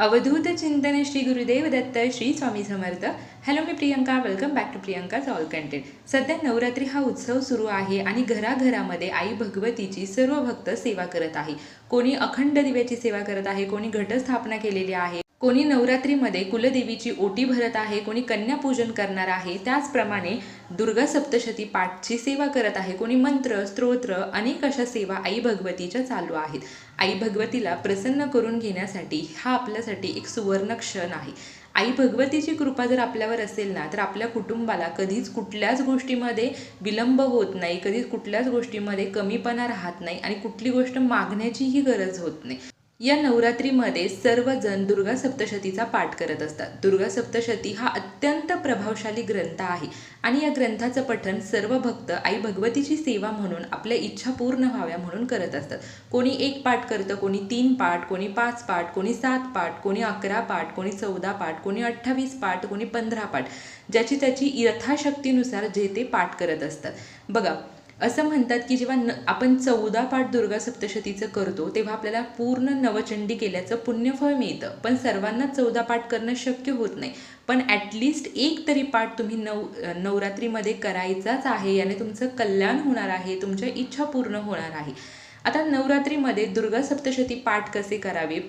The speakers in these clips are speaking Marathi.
अवधूत चिंतन Shri Gurudev Datta Shri Swami Samarth. Hello me Priyanka welcome back to Priyanka all content सध्या नवरात्री हा उत्सव सुरू आहे आणि घराघरामध्ये आई भगवतीची सर्व भक्त सेवा करत आहे. कोणी अखंड दिव्याची सेवा करत आहे कोणी घटस्थापना केलेली आहे. कोणी नवरात्रीमध्ये कुलदेवीची ओटी भरत आहे कोणी कन्यापूजन करणार आहे त्याचप्रमाणे दुर्गा सप्तशती पाठची सेवा करत आहे कोणी मंत्र स्तोत्र अनेक अशा सेवा आई भगवतीच्या चालू आहेत. आई भगवतीला प्रसन्न करून घेण्यासाठी हा आपल्यासाठी एक सुवर्ण क्षण आहे. आई भगवतीची कृपा जर आपल्यावर असेल ना तर आपल्या कुटुंबाला कधीच कुठल्याच गोष्टीमध्ये विलंब होत नाही कधीच कुठल्याच गोष्टीमध्ये कमीपणा राहत नाही आणि कुठली गोष्ट मागण्याचीही गरज होत नाही. या नवरात्रीमध्ये सर्वजण दुर्गा सप्तशतीचा पाठ करत असतात. दुर्गा सप्तशती हा अत्यंत प्रभावशाली ग्रंथ आहे आणि या ग्रंथाचं पठण सर्व भक्त आई भगवतीची सेवा म्हणून आपल्या इच्छा पूर्ण व्हाव्या म्हणून करत असतात. कोणी एक पाठ करतं कोणी तीन पाठ कोणी पाच पाठ कोणी सात पाठ कोणी अकरा पाठ कोणी चौदा पाठ कोणी अठ्ठावीस पाठ कोणी पंधरा पाठ ज्याची त्याची यथाशक्तीनुसार जे ते पाठ करत असतात. बघा असं म्हणतात की जेव्हा न आपण चौदा पाठ दुर्गा सप्तशतीचं करतो तेव्हा आपल्याला पूर्ण नवचंडी केल्याचं पुण्यफळ मिळतं. पण सर्वांना चौदा पाठ करणं शक्य होत नाही. पण ॲटलिस्ट एक तरी पाठ तुम्ही नव नवरात्रीमध्ये करायचाच आहे याने तुमचं कल्याण होणार आहे तुमच्या इच्छा पूर्ण होणार आहे. आता नवरात्रीमध्ये दुर्गा सप्तशती पाठ कसे करावे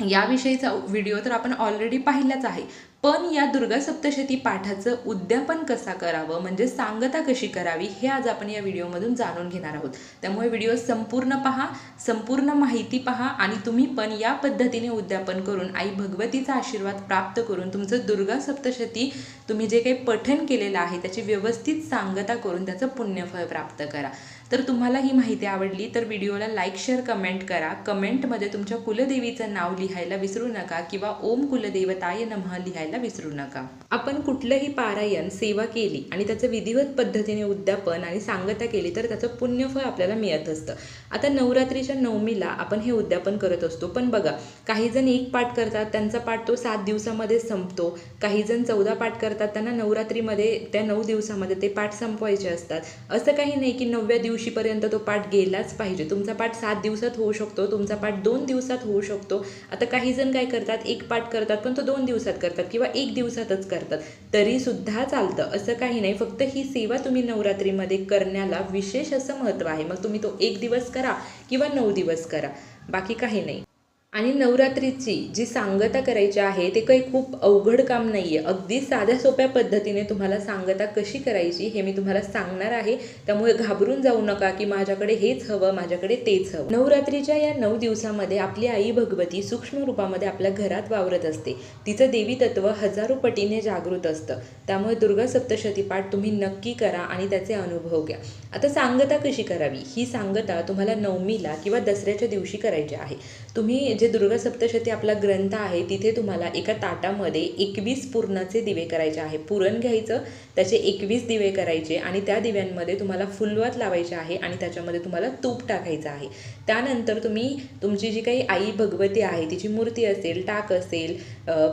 याविषयीचा व्हिडिओ तर आपण ऑलरेडी पाहिलाच आहे. पण या दुर्गा सप्तशती पाठाचं उद्यापन कसा करावं म्हणजे सांगता कशी करावी हे आज आपण या व्हिडिओमधून जाणून घेणार आहोत. त्यामुळे व्हिडिओ संपूर्ण पहा संपूर्ण माहिती पहा आणि तुम्ही पण या पद्धतीने उद्यापन करून आई भगवतीचा आशीर्वाद प्राप्त करून तुमचं दुर्गा सप्तशती तुम्ही जे काही पठण केलेलं आहे त्याची व्यवस्थित सांगता करून त्याचं पुण्यफळ प्राप्त करा. तर तुम्हाला ही माहिती आवडली तर व्हिडिओला लाईक शेअर कमेंट करा. कमेंटमध्ये तुमच्या कुलदेवीचं नाव लिहायला विसरू नका किंवा ओम कुलदेवताय नमः लिहायला विसरू नका. आपण कुठलंही पारायण सेवा केली आणि त्याचं विधिवत पद्धतीने उद्यापन आणि सांगता केली तर त्याचं पुण्यफळ आपल्याला मिळत असतं. आता नवरात्रीच्या नवमीला आपण हे उद्यापन करत असतो. पण बघा काही जण एक पाठ करतात त्यांचा पाठ तो सात दिवसामध्ये संपतो. काही जण चौदा पाठ करतात त्यांना नवरात्रीमध्ये त्या नऊ दिवसामध्ये ते पाठ संपवायचे असतात. असं काही नाही की नवव्या दिवशीपर्यंत तो पाठ गेलाच पाहिजे. तुमचा पाठ सात दिवसात होऊ शकतो तुमचा पाठ दोन दिवसात होऊ शकतो. आता काही जण काय करतात एक पाठ करतात पण तो दोन दिवसात करतात. किंवा एक दिवसातच करतात. तरीसुद्धा चालतं. असं काही नाही. फक्त ही सेवा तुम्ही नवरात्रीमध्ये करण्याला विशेष असं महत्त्व आहे. मग तुम्ही तो एक दिवस करा किंवा नऊ दिवस करा. बाकी काही नाही. आणि नवरात्रीची जी सांगता करायची आहे ते काही खूप अवघड काम नाही आहे अगदी साध्या सोप्या पद्धतीने तुम्हाला सांगता कशी करायची हे मी तुम्हाला सांगणार आहे. त्यामुळे घाबरून जाऊ नका की माझ्याकडे हेच हवं माझ्याकडे तेच हवं. नवरात्रीच्या या नऊ दिवसामध्ये आपली आई भगवती सूक्ष्म रूपामध्ये आपल्या घरात वावरत असते. तिचं देवी तत्व हजारो पटीने जागृत असतं. त्यामुळे दुर्गा सप्तशती पाठ तुम्ही नक्की करा आणि त्याचे अनुभव घ्या. आता सांगता कशी करावी? ही सांगता तुम्हाला नवमीला किंवा दसऱ्याच्या दिवशी करायची आहे. तुम्ही जे दुर्गा सप्तशती आपला ग्रंथ आहे तिथे तुम्हाला एका ताटामध्ये एकवीस पूर्णाचे दिवे करायचे आहे. पुरण घ्यायचं त्याचे एकवीस दिवे करायचे आणि त्या दिव्यांमध्ये तुम्हाला फुलवात लावायचे आहे आणि त्याच्यामध्ये तुम्हाला तूप टाकायचं आहे. त्यानंतर तुम्ही तुमची जी काही आई भगवती आहे तिची मूर्ती असेल टाक असेल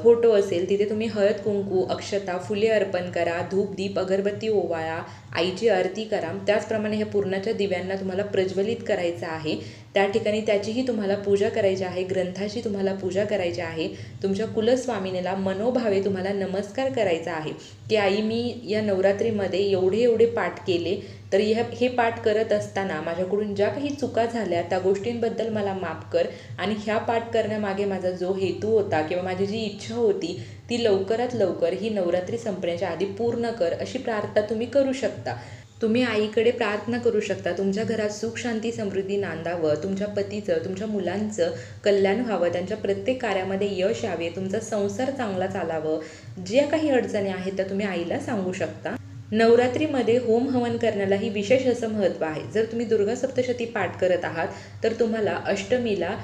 फोटो असेल तिथे तुम्ही हळद कुंकू अक्षता फुले अर्पण करा धूप दीप अगरबत्ती ओवाळा आईची आरती करा. त्याचप्रमाणे ह्या पूर्णाच्या दिव्यांना तुम्हाला प्रज्वलित करायचं आहे. त्या ठिकाणी त्याचीही तुम्हाला पूजा करायची आहे ग्रंथाची तुम्हाला पूजा करायची आहे. तुमच्या कुलस्वामिनीला मनोभावे तुम्हाला नमस्कार करायचा आहे की आई मी या नवरात्रीमध्ये एवढे एवढे पाठ केले तर ह्या हे पाठ करत असताना माझ्याकडून ज्या काही चुका झाल्या त्या गोष्टींबद्दल मला माफ कर आणि ह्या पाठ करण्यामागे माझा जो हेतू होता किंवा माझी जी इच्छा होती ती लवकरात लवकर ही नवरात्री संपण्याच्या आधी पूर्ण कर अशी प्रार्थना तुम्ही करू शकता. तुम्ही आईकडे प्रार्थना करू शकता. तुमच्या घरात सुख शांती समृद्धी नांदावं. तुमच्या पतीचं तुमच्या मुलांचं कल्याण व्हावं. त्यांच्या प्रत्येक कार्यामध्ये यश यावे. तुमचा संसार चांगला चालावं. ज्या काही अडचणी आहेत त्या तुम्ही आईला सांगू शकता. नवरात्रीमध्ये होम हवन करण्यालाही विशेष असं महत्त्व आहे. जर तुम्ही दुर्गा सप्तशती पाठ करत आहात तर तुम्हाला अष्टमीला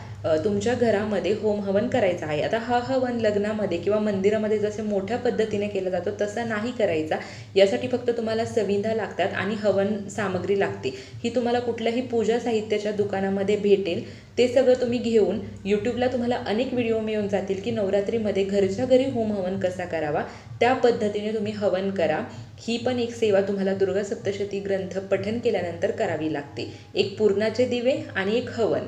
तुमच्या घरामध्ये होम हवन करायचा आहे. आता हा हवन लग्नामध्ये किंवा मंदिरामध्ये जसे मोठ्या पद्धतीने केला जातो तसा नाही करायचा. यासाठी फक्त तुम्हाला सविंधा लागतात आणि हवन सामग्री लागते. ही तुम्हाला कुठल्याही पूजा साहित्याच्या दुकानामध्ये भेटेल. ते सगळं तुम्ही घेऊन यूट्यूबला तुम्हाला अनेक व्हिडिओ मिळून जातील की नवरात्रीमध्ये घरच्या घरी होम हवन कसा करावा त्या पद्धतीने तुम्ही हवन करा. ही पण एक सेवा तुम्हाला दुर्गा सप्तशती ग्रंथ पठन केल्यानंतर करावी लागते. एक पूर्णाचे दिवे आणि एक हवन.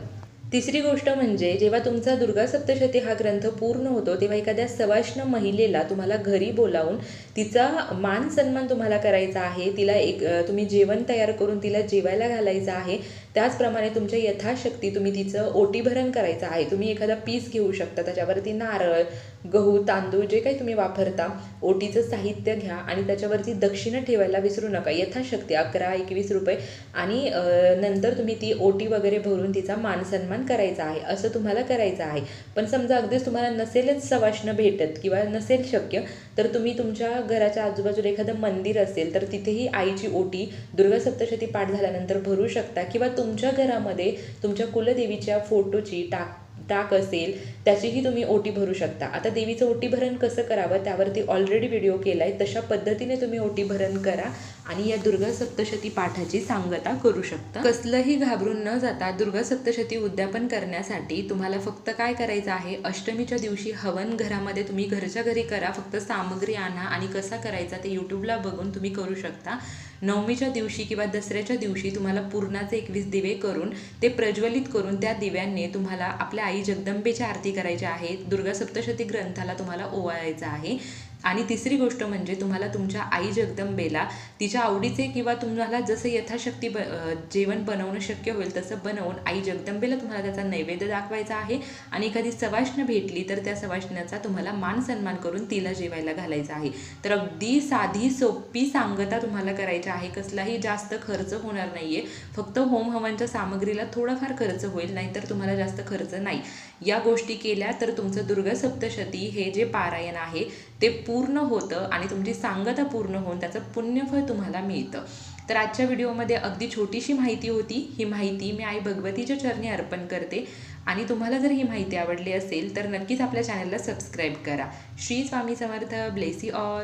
तिसरी गोष्ट म्हणजे जेव्हा तुमचा दुर्गा सप्तशती हा ग्रंथ पूर्ण होतो तेव्हा एखाद्या सवाष्ण महिलेला तुम्हाला घरी बोलावून तिचा मान सन्मान तुम्हाला करायचा आहे तिला एक तुम्ही जेवण तयार करून तिला जेवायला घालायचं आहे त्याचप्रमाणे तुमच्या यथाशक्ती तुम्ही तिचं ओटीभरण करायचं आहे तुम्ही एखादा पीस घेऊ शकता त्याच्यावरती नारळ गहू तांदूळ जे काही तुम्ही वापरता ओटीचं साहित्य घ्या आणि त्याच्यावरती दक्षिणा ठेवायला विसरू नका. यथाशक्ती अकरा एकवीस रुपये. आणि नंतर तुम्ही ती ओटी वगैरे भरून तिचा मान सन्मान करायचा आहे असं तुम्हाला करायचं आहे. पण समजा अगदीच तुम्हाला नसेलच सवाष्ण भेटत किंवा नसेल शक्य तर तुम्ही तुमच्या घराच्या आजूबाजूला एखादं मंदिर असेल तर तिथेही आईची ओटी दुर्गा सप्तशती पाठ झाल्यानंतर भरू शकता. किंवा तुमच्या घरामध्ये तुमच्या कुलदेवीच्या फोटोची टाक ताक असेल त्याचीही तुम्ही ओटी भरू शकता. आता देवीचं ओटी भरण कसं करावं त्यावरती ऑलरेडी व्हिडिओ केला आहे तशा पद्धतीने तुम्ही ओटी भरण करा आणि या दुर्गा सप्तशती पाठाची सांगता करू शकता. कसलंही घाबरून न जाता दुर्गा सप्तशती उद्यापन करण्यासाठी तुम्हाला फक्त काय करायचं आहे? अष्टमीच्या दिवशी हवन घरामध्ये तुम्ही घरच्या घरी करा फक्त सामग्री आणा आणि कसा करायचा ते यूट्यूबला बघून तुम्ही करू शकता. नवमीच्या दिवशी किंवा दसऱ्याच्या दिवशी तुम्हाला पूर्णाचे एकवीस दिवे करून ते प्रज्वलित करून त्या दिव्यांनी तुम्हाला आपल्या आई जगदंबेच्या आरती करायची आहे. दुर्गा सप्तशती ग्रंथाला तुम्हाला ओवाळायचं आहे. आणि तिसरी गोष्ट म्हणजे तुम्हाला तुमच्या आई जगदंबेला तिच्या आवडीचे किंवा तुम्हाला जसं यथाशक्ती ब जेवण बनवणं शक्य होईल तसं बनवून आई जगदंबेला तुम्हाला त्याचा नैवेद्य दाखवायचा आहे. आणि एखादी सवाष्ण भेटली तर त्या सवाष्णाचा तुम्हाला मान सन्मान करून तिला जेवायला घालायचा आहे. तर अगदी साधी सोपी सांगता तुम्हाला करायची आहे. कसलाही जास्त खर्च होणार नाही आहे फक्त होम हवनच्या सामग्रीला थोडाफार खर्च होईल नाहीतर तुम्हाला जास्त खर्च नाही. या गोष्टी केल्या तर तुमचं दुर्गा सप्तशती हे जे पारायण आहे ते पूर्ण होतं आणि तुमची सांगता पूर्ण होऊन त्याचं पुण्यफळ तुम्हाला मिळतं. तर आजच्या व्हिडिओमध्ये अगदी छोटीशी माहिती होती. ही माहिती मी आई भगवतीच्या चरणी अर्पण करते. आणि तुम्हाला जर ही माहिती आवडली असेल तर नक्कीच आपल्या चॅनलला सबस्क्राईब करा. श्री स्वामी समर्थ. Blessed all.